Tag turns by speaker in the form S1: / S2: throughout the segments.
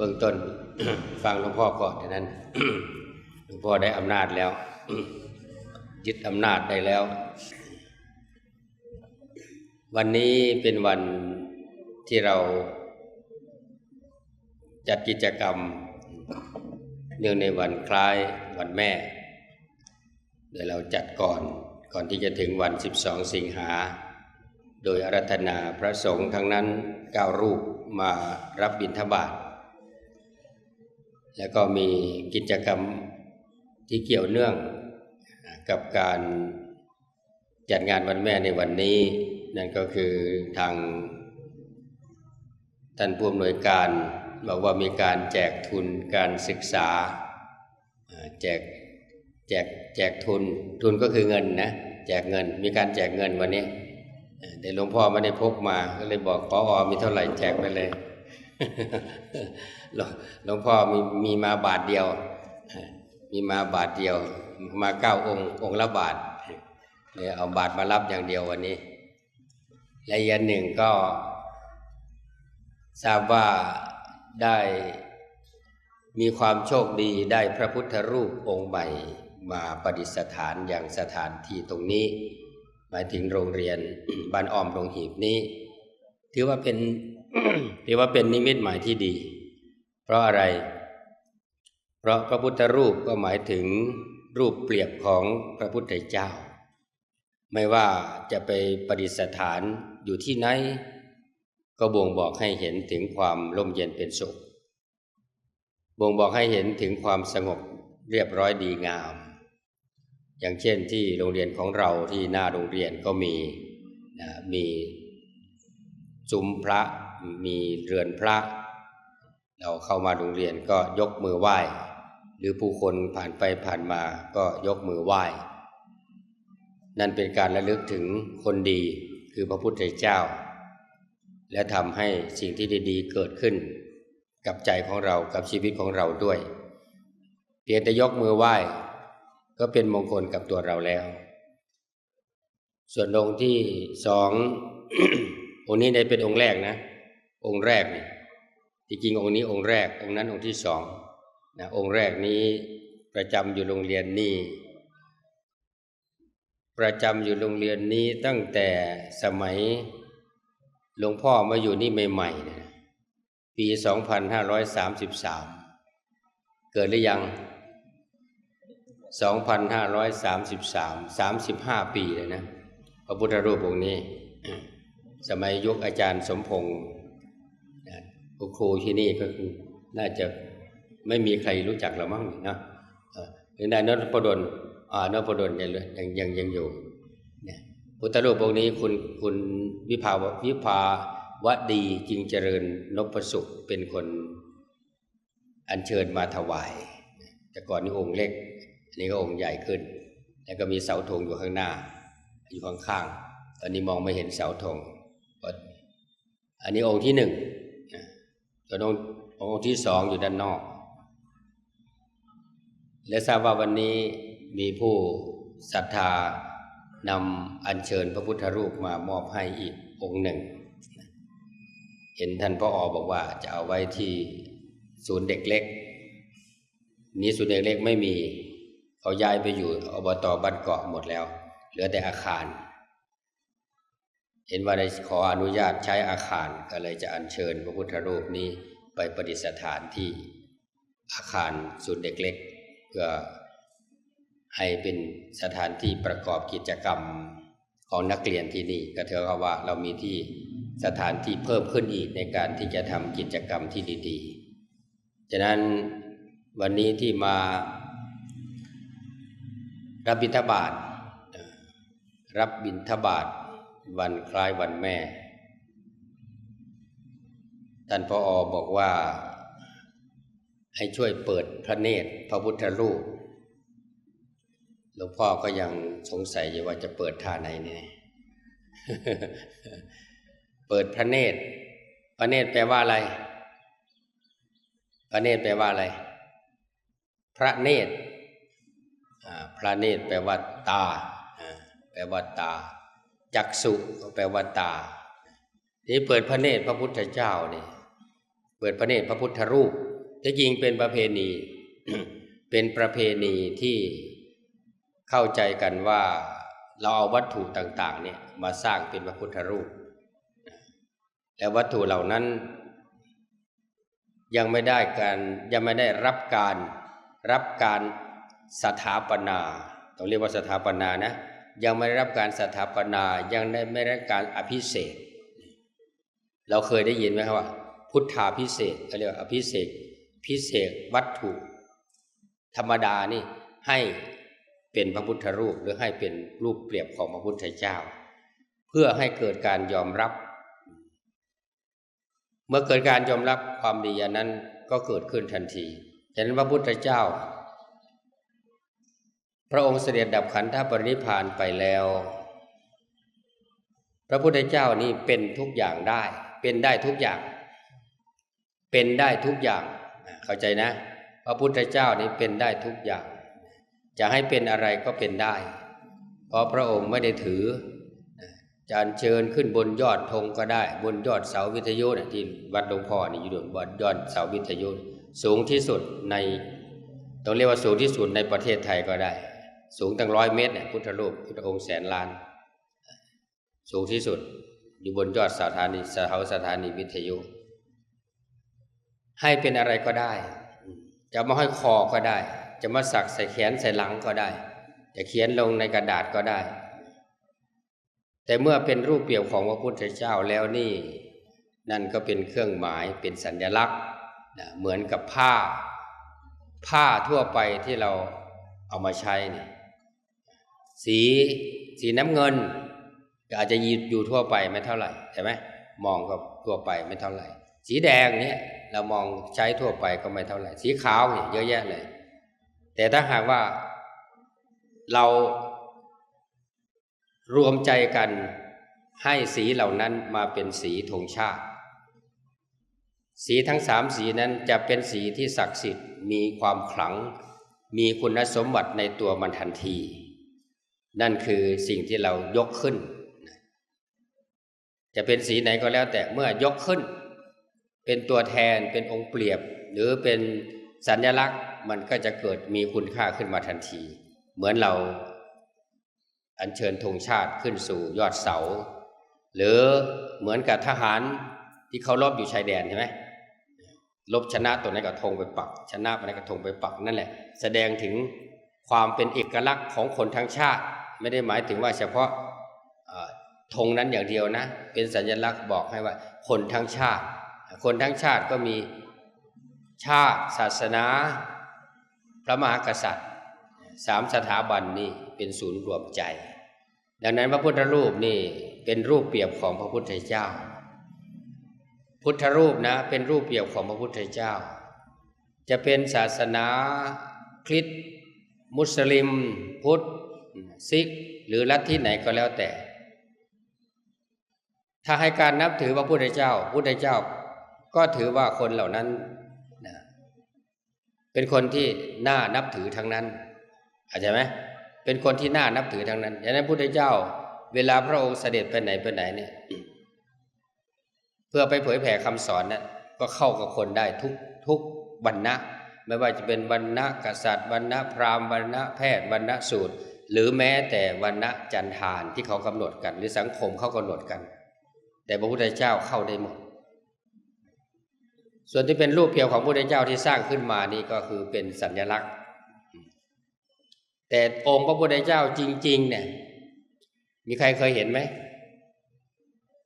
S1: บื้องต้นฟังหลวงพ่อก่อนดังนั้นหลวงพ่อได้อำนาจแล้วยึดอำนาจได้แล้ว วันนี้เป็นวันที่เราจัดกิจกรรม เนื่องในวันคล้ายวันแม่โดยเราจัดก่อนก่อนที่จะถึงวัน 12 สิงหา โดยอารัธนาพระสงฆ์ทั้งนั้นเก้ารูปมารับบิณฑบาต แล้วก็มีกิจกรรมที่เกี่ยวเนื่องกับการจัดงานวันแม่ในวันนี้ นั่นก็คือทางท่านผู้อำนวยการบอกว่ามีการแจกทุนการศึกษาแจกแจกแจกทุนทุนก็คือเงินนะแจกเงิน มีการแจกเงินวันนี้แต่หลวงพ่อไม่ได้พกมาก็เลยบอกพออมีเท่าไหร่แจกไปเลย หลวงพ่อมีมีมาบาทเดียว มีมาบาทเดียว มาเก้าองค์องค์ละบาทเลยเอาบาทมารับอย่างเดียววันนี้และอีกอันหนึ่งก็ ทราบว่าได้มีความโชคดีได้พระพุทธรูปองค์ใหม่มาประดิษฐานอย่างสถานที่ตรงนี้ หมายถึงโรงเรียนบ้านอ้อมโรงหีบนี้ ถือว่าเป็น ถือว่าเป็นนิมิตหมายที่ดี เพราะอะไร เพราะพระพุทธรูปก็หมายถึงรูปเปรียบของพระพุทธเจ้า ไม่ว่าจะไปประดิษฐานอยู่ที่ไหน ก็บ่งบอกให้เห็นถึงความร่มเย็นเป็นสุข บ่งบอกให้เห็นถึงความสงบเรียบร้อยดีงาม อย่างเช่นที่โรงเรียนของเราที่หน้าโรงเรียนก็มีนะมีซุ้มพระ มีเรือนพระ เราเข้ามาโรงเรียนก็ยกมือไหว้ หรือผู้คนผ่านไปผ่านมาก็ยกมือไหว้ นั่นเป็นการระลึกถึงคนดีคือพระพุทธเจ้า และทำให้สิ่งที่ดีๆเกิดขึ้น กับใจของเรากับชีวิตของเราด้วย เพียงแต่ยกมือไหว้ ก็เป็นมงคลกับตัวเราแล้ว ส่วนองค์ที่สององค์นี้ได้เป็นองค์แรกนะ องค์แรกนี่ที่จริงองค์นี้องค์แรก องค์นั้นองค์ที่สองนะองค์แรกนี้ประจำอยู่โรงเรียนนี้ ประจำอยู่โรงเรียนนี้ตั้งแต่สมัยหลวงพ่อมาอยู่นี่ใหม่ๆเนี่ยปี2533เกิดหรือยัง2533 35ปีเลยนะพระพุทธรูปองค์นี้ สมัยยุคอาจารย์สมพงษ์ ครูที่นี่ก็คือน่าจะไม่มีใครรู้จักเรามั้งนะถึงได้นพดลอ่านพดลยังยังยังยังอยู่เนี่ยพุทธรูปองค์นี้คุณคุณวิภาววิภาวดีจึงเจริญนพสุขเป็นคนอัญเชิญมาถวาย แต่ก่อนนี้องค์เล็กอันนี้ก็องค์ใหญ่ขึ้น แล้วก็มีเสาธงอยู่ข้างหน้า อยู่ข้างๆตอนนี้มองไม่เห็นเสาธงอันนี้องค์ที่หนึ่ง ส่วนองค์องค์ที่สองอยู่ด้านนอก และทราบว่าวันนี้มีผู้ศรัทธานำอัญเชิญพระพุทธรูปมามอบให้อีกองค์หนึ่ง เห็นท่านพ่ออบอกว่าจะเอาไว้ที่ศูนย์เด็กเล็ก นี้ศูนย์เด็กเล็กไม่มี เขาย้ายไปอยู่อบตบ้านเกาะหมดแล้ว เหลือแต่อาคาร เห็นว่าได้ขออนุญาตใช้อาคารก็เลยจะอัญเชิญพระพุทธรูปนี้ไปประดิษฐานที่อาคารศูนย์เด็กเล็กเพื่อให้เป็นสถานที่ประกอบกิจกรรมของนักเรียนที่นี่ก็เท่ากับว่าเรามีที่สถานที่เพิ่มขึ้นอีกในการที่จะทำกิจกรรมที่ดีๆฉะนั้นวันนี้ที่มารับบิณฑบาตรับบิณฑบาต วันคล้ายวันแม่ ท่านพออบอกว่า ให้ช่วยเปิดพระเนตรพระพุทธรูปหลวงพ่อก็ยังสงสัยอยู่ว่าจะเปิดท่าไหนเนี่ยเปิดพระเนตร พระเนตรแปลว่าอะไร พระเนตรแปลว่าอะไร พระเนตรพระเนตรแปลว่าตา แปลว่าตา จักสุแปลว่าตาที่เปิดพระเนตรพระพุทธเจ้านี่เปิดพระเนตรพระพุทธรูปแต่จริงเป็นประเพณี เป็นประเพณีที่เข้าใจกันว่าเราเอาวัตถุต่าง ๆ เนี่ยมาสร้างเป็นพระพุทธรูป และวัตถุเหล่านั้น ยังไม่ได้การยังไม่ได้รับการรับการสถาปนา ต้องเรียกว่าสถาปนานะ ยังไม่ได้รับการสถาปนา ยังได้ไม่ได้รับการอภิเษกเราเคยได้ยินไหมครับว่า พุทธาพิเศษเขาเรียกว่าอภิเษกพิเศษวัตถุ ธรรมดานี่ให้เป็นพระพุทธรูปหรือให้เป็นรูปเปรียบของพระพุทธเจ้า เพื่อให้เกิดการยอมรับ เมื่อเกิดการยอมรับความดีอันนั้นก็เกิดขึ้นทันทีฉะนั้นพระพุทธเจ้า พระองค์เสด็จดับขันธปรินิพานไปแล้ว พระพุทธเจ้านี่เป็นทุกอย่างได้ เป็นได้ทุกอย่าง เป็นได้ทุกอย่างเข้าใจนะ พระพุทธเจ้านี่เป็นได้ทุกอย่าง จะให้เป็นอะไรก็เป็นได้ เพราะพระองค์ไม่ได้ถือจะอัญเชิญขึ้นบนยอดธงก็ได้ บนยอดเสาวิทยุนี่ยที่วัดหลวงพ่อนี่อยู่บนยอดเสาวิทยุ สูงที่สุดในต้องเรียกว่าสูงที่สุดในประเทศไทยก็ได้ สูงตั้งร้อยเมตรเนี่ยพุทธรูปพุทธองค์แสนล้าน สูงที่สุดอยู่บนยอดสถานีเสาสถานีวิทยุ ให้เป็นอะไรก็ได้ จะมาห้อยคอก็ได้ จะมาสักใส่แขนใส่หลังก็ได้ จะเขียนลงในกระดาษก็ได้ แต่เมื่อเป็นรูปเปรียบของพระพุทธเจ้าแล้วนี่ นั่นก็เป็นเครื่องหมายเป็นสัญลักษณ์เหมือนกับผ้า ผ้าทั่วไปที่เราเอามาใช้เนี่ย สีสีน้ำเงิน ก็อาจจะอยู่ทั่วไปไม่เท่าไหร่ใช่ไหมมองก็ทั่วไปไม่เท่าไหร่ สีแดงเนี่ยเรามองใช้ทั่วไปก็ไม่เท่าไหร่ สีขาวเนี่ยเยอะแยะเลย แต่ถ้าหากว่าเรารวมใจกันให้สีเหล่านั้นมาเป็นสีธงชาติ สีทั้งสามสีนั้นจะเป็นสีที่ศักดิ์สิทธิ์มีความขลัง มีคุณสมบัติในตัวมันทันที นั่นคือสิ่งที่เรายกขึ้น จะเป็นสีไหนก็แล้วแต่เมื่อยกขึ้น เป็นตัวแทนเป็นองค์เปรียบ หรือเป็นสัญลักษณ์มันก็จะเกิดมีคุณค่าขึ้นมาทันที เหมือนเราอัญเชิญธงชาติขึ้นสู่ยอดเสา หรือเหมือนกับทหารที่เขารบอยู่ชายแดนใช่ไหมลบชนะตัวนั้นก็ธงไปปัก ชนะตัวนั้นก็ธงไปปักนั่นแหละ แสดงถึงความเป็นเอกลักษณ์ของคนทั้งชาติ ไม่ได้หมายถึงว่าเฉพาะธงนั้นอย่างเดียวนะ เป็นสัญลักษณ์บอกให้ว่า คนทั้งชาติ คนทั้งชาติก็มีชาติ ศาสนา พระมหากษัตริย์สามสถาบันนี้เป็นศูนย์รวมใจ ดังนั้นพระพุทธรูปนี่เป็นรูปเปรียบของพระพุทธเจ้า พุทธรูปนะเป็นรูปเปรียบของพระพุทธเจ้า จะเป็นศาสนาคริสต์มุสลิม พุทธ ซิกหรือลัทธิไหนก็แล้วแต่ ถ้าให้การนับถือพระพุทธเจ้าพุทธเจ้า ก็ถือว่าคนเหล่านั้นนะเป็นคนที่น่านับถือทั้งนั้นเข้าใจไหมเป็นคนที่น่านับถือทั้งนั้นดังนั้นพุทธเจ้า เวลาพระองค์เสด็จไปไหนไปไหนเนี่ย เพื่อไปเผยแผ่คำสอนนั้นก็เข้ากับคนได้ทุกทุกวรรณะไม่ว่าจะเป็นวรรณะกษัตริย์วรรณะพราหมณ์วรรณะแพทย์วรรณะสูตร หรือแม้แต่วรรณะจันทานที่เขากำหนดกัน หรือสังคมเขากำหนดกัน แต่พระพุทธเจ้าเข้าได้หมด ส่วนที่เป็นรูปเพียวของพระพุทธเจ้าที่สร้างขึ้นมานี่ก็คือเป็นสัญลักษณ์ แต่องค์พระพุทธเจ้าจริง ๆ เนี่ย มีใครเคยเห็นไหม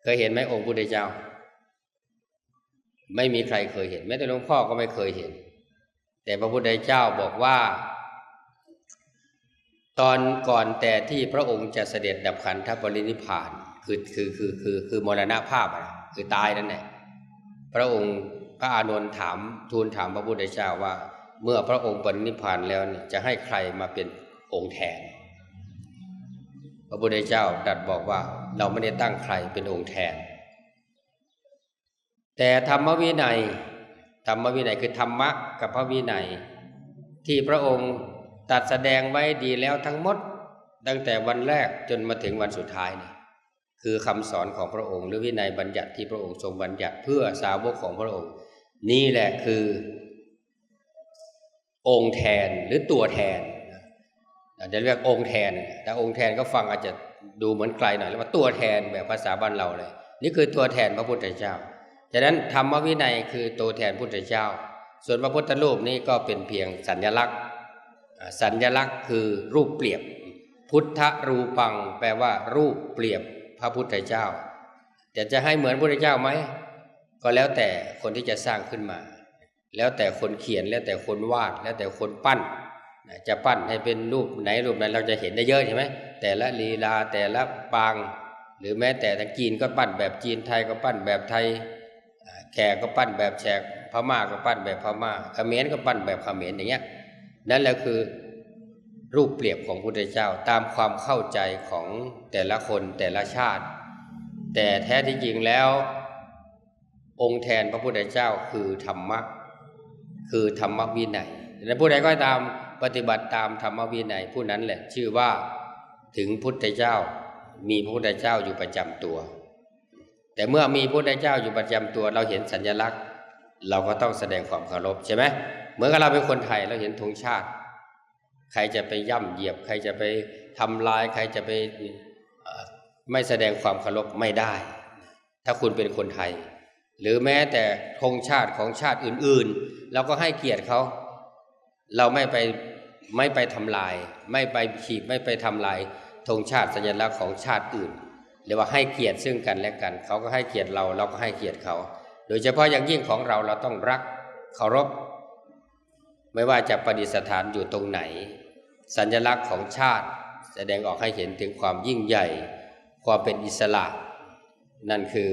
S1: เคยเห็นไหมองค์พุทธเจ้า ไม่มีใครเคยเห็นแม้แต่หลวงพ่อก็ไม่เคยเห็น แต่พระพุทธเจ้าบอกว่า ตอนก่อนแต่ที่พระองค์จะเสด็จดับขันธปรินิพาน คือคือคือคือคือมรณภาพอะคือตายนั่นแหละพระองค์พระอานนท์ถามทูลถามพระพุทธเจ้าว่า เมื่อพระองค์ปรินิพานแล้วนี่จะให้ใครมาเป็นองค์แทน พระพุทธเจ้าตรัสบอกว่าเราไม่ได้ตั้งใครเป็นองค์แทน แต่ธรรมวินัยธรรมวินัยคือธรรมะกับพระวินัย ที่พระองค์ ตัดแสดงไว้ดีแล้วทั้งหมด ตั้งแต่วันแรกจนมาถึงวันสุดท้ายนี่คือคำสอนของพระองค์หรือวินัยบัญญัติที่พระองค์ทรงบัญญัติเพื่อสาวกของพระองค์ นี่แหละคือ องค์แทนหรือตัวแทนอาจจะเรียกองค์แทนแต่องค์แทนก็ฟังอาจจะดูเหมือนไกลหน่อยแล้วว่าตัวแทนแบบภาษาบ้านเราเลย นี่คือตัวแทนพระพุทธเจ้าฉะนั้นธรรมวินัยคือตัวแทนพุทธเจ้า ส่วนพระพุทธรูปนี่ก็เป็นเพียงสัญลักษณ์ สัญลักษณ์คือรูปเปรียบ พุทธรูปัง แปลว่า รูปเปรียบพระพุทธเจ้าแต่จะให้เหมือนพระพุทธเจ้าไหมก็แล้วแต่คนที่จะสร้างขึ้นมา แล้วแต่คนเขียนแล้วแต่คนวาดแล้วแต่คนปั้นจะปั้นให้เป็นรูปไหนรูปไหนเราจะเห็นได้เยอะใช่ไหมแต่ละลีลาแต่ละปาง หรือแม้แต่ทางจีนก็ปั้นแบบจีนไทยก็ปั้นแบบไทยแขกก็ปั้นแบบแขกพม่าก็ปั้นแบบพม่าเขมรก็ปั้นแบบเขมรอย่างเงี้ย นั่นแหละคือรูปเปรียบของพุทธเจ้าตามความเข้าใจของแต่ละคนแต่ละชาติ แต่แท้ที่จริงแล้ว องค์แทนพระพุทธเจ้าคือธรรมะคือธรรมวินัยและผู้ใดก็ตามปฏิบัติตามธรรมวินัยผู้นั้นแหละชื่อว่าถึงพุทธเจ้า มีพระพุทธเจ้าอยู่ประจำตัว แต่เมื่อมีพระพุทธเจ้าอยู่ประจำตัว เราเห็นสัญลักษณ์ เราก็ต้องแสดงความเคารพใช่ไหม เหมือนกับเราเป็นคนไทยเราเห็นธงชาติ ใครจะไปย่ำเหยียบ ใครจะไปทำลาย ใครจะไปไม่แสดงความเคารพไม่ได้ ถ้าคุณเป็นคนไทย หรือแม้แต่ธงชาติของชาติอื่นๆเราก็ให้เกียรติเขา เราไม่ไปไม่ไปทำลาย ไม่ไปขีดไม่ไปทำลายธงชาติสัญลักษณ์ของชาติอื่นเรียกว่าให้เกียรติซึ่งกันและกัน เขาก็ให้เกียรติเราเราก็ให้เกียรติเขา โดยเฉพาะอย่างยิ่งของเราเราต้องรักเคารพ ไม่ว่าจะประดิษฐานอยู่ตรงไหน สัญลักษณ์ของชาติ แสดงออกให้เห็นถึงความยิ่งใหญ่ ความเป็นอิสระ นั่นคือ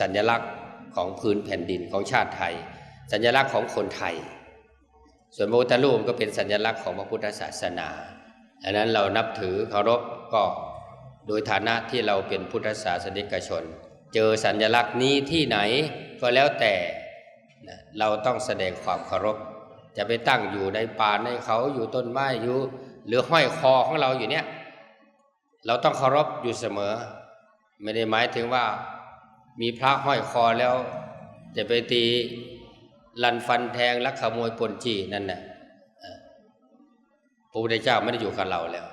S1: สัญลักษณ์ของพื้นแผ่นดินของชาติไทย สัญลักษณ์ของคนไทย ส่วนพระพุทธรูปก็เป็นสัญลักษณ์ของพระพุทธศาสนาดังนั้นเรานับถือเคารพก็โดยฐานะที่เราเป็นพุทธศาสนิกชน เจอสัญลักษณ์นี้ที่ไหนก็แล้วแต่เราต้องแสดงความเคารพ จะไปตั้งอยู่ในป่าในเขาอยู่ต้นไม้อยู่ หรือห้อยคอของเราอยู่เนี้ยเราต้องเคารพอยู่เสมอ ไม่ได้หมายถึงว่า มีพระห้อยคอแล้ว จะไปตีลันฟันแทงลักขโมยปนจีนั่นน่ะเอ่อพระพุทธเจ้าไม่ได้อยู่กับเราแล้ว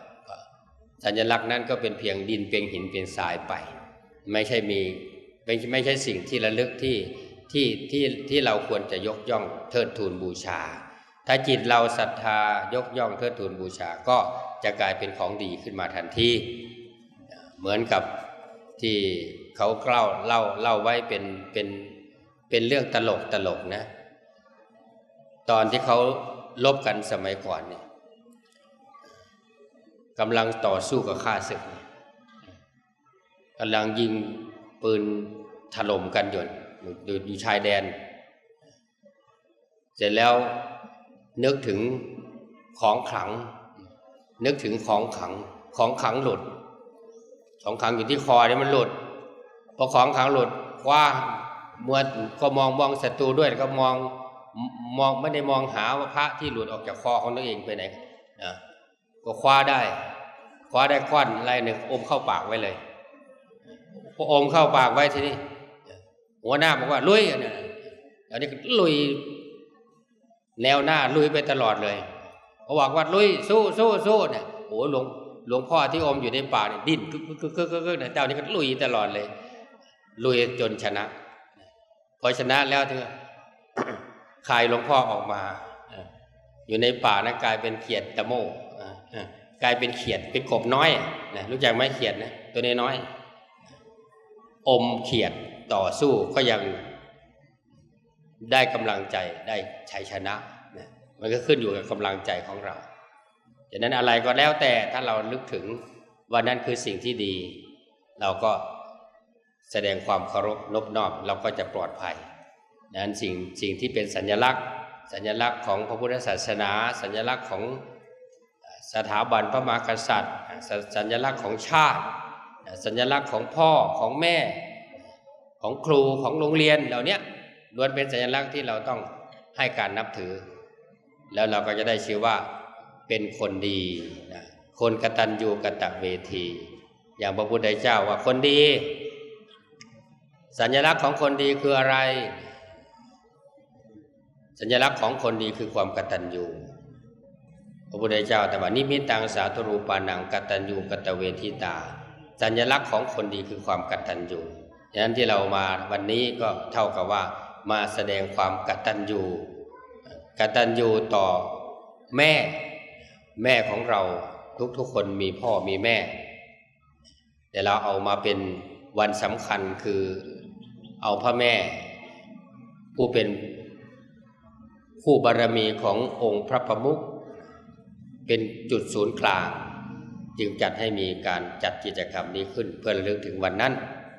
S1: สัญลักษณ์นั้นก็เป็นเพียงดินเพียงหินเพียงทรายไป ไม่ใช่มีไม่ไม่ใช่สิ่งที่ระลึกที่ที่ที่ที่เราควรจะยกย่องเทิดทูนบูชา ถ้าจิตเราศรัทธายกย่องเทิดทูนบูชาก็จะกลายเป็นของดีขึ้นมาทันทีเหมือนกับที่เขาเล่าเล่าเล่าไว้เป็นเป็นเป็นเรื่องตลกตลกนะ ตอนที่เขาลบกันสมัยก่อนเนี่ยกำลังต่อสู้กับข้าศึกกำลังยิงปืนถล่มกันอยู่อยู่อยู่ชายแดน เสร็จแล้ว นึกถึงของขลัง นึกถึงของขลัง ของขลังหลุด ของขลังอยู่ที่คอเนี่ยมันหลุดพอของขลังหลุดคว้ามัวก็มองมองศัตรูด้วยแล้วก็มองมองไม่ได้มองหาว่าพระที่หลุดออกจากคอของตัวเองไปไหนนะก็คว้าได้คว้าได้ก้อนอะไรหนึ่งอมเข้าปากไว้เลยพออมเข้าปากไว้ทีนี้หัวหน้าบอกว่าลุยเนี่ยอันนี้ก็ลุย แนวหน้าลุยไปตลอดเลยเขาบอกว่าลุยสู้สู้สู้เนี่ยโอ้หลวงหลวงพ่อที่อมอยู่ในป่าเนี่ยดิ้นกึกกึกกึกกึกเนี่ยเจ้านี่ก็ลุยตลอดเลย ลุยจนชนะ พอชนะแล้วถึงคายหลวงพ่อออกมาอยู่ในป่านะกลายเป็นเขียดตะโมกลายเป็นเขียดเป็นกบน้อยนะรู้จักไหมเขียดนะตัวน้อยๆอมเขียดต่อสู้ก็ยัง ได้กำลังใจได้ชัยชนะนะมันก็ขึ้นอยู่กับกำลังใจของเราฉะนั้นอะไรก็แล้วแต่ถ้าเราลึกถึงว่านั่นคือสิ่งที่ดี เราก็แสดงความเคารพนบนอบเราก็จะปลอดภัยนั้นสิ่งสิ่งที่เป็นสัญลักษณ์ สัญลักษณ์ของพระพุทธศาสนา สัญลักษณ์ของสถาบันพระมหากษัตริย์สสัญลักษณ์ของชาติ สัญลักษณ์ของพ่อของแม่ ของครูของโรงเรียนเหล่านี้ ล้วนเป็นสัญลักษณ์ที่เราต้องให้การนับถือ แล้วเราก็จะได้ชื่อว่าเป็นคนดีนะคนกตัญญูกตเวที อย่างพระพุทธเจ้าว่าคนดี สัญลักษณ์ของคนดีคืออะไร สัญลักษณ์ของคนดีคือความกตัญญูพระพุทธเจ้าแต่ว่านิมิตตังสาธรูปานังกตัญญูกตเวทิตา สัญลักษณ์ของคนดีคือความกตัญญูดังนั้นที่เรามาวันนี้ก็เท่ากับว่า มาแสดงความกตัญญูกตัญญูต่อแม่ แม่ของเราทุกๆคนมีพ่อมีแม่แต่เราเอามาเป็นวันสำคัญคือเอาพระแม่ ผู้เป็นผู้บารมีขององค์พระประมุขเป็นจุดศูนย์กลาง จึงจัดให้มีการจัดกิจกรรมนี้ขึ้นเพื่อระลึกถึงวันนั้น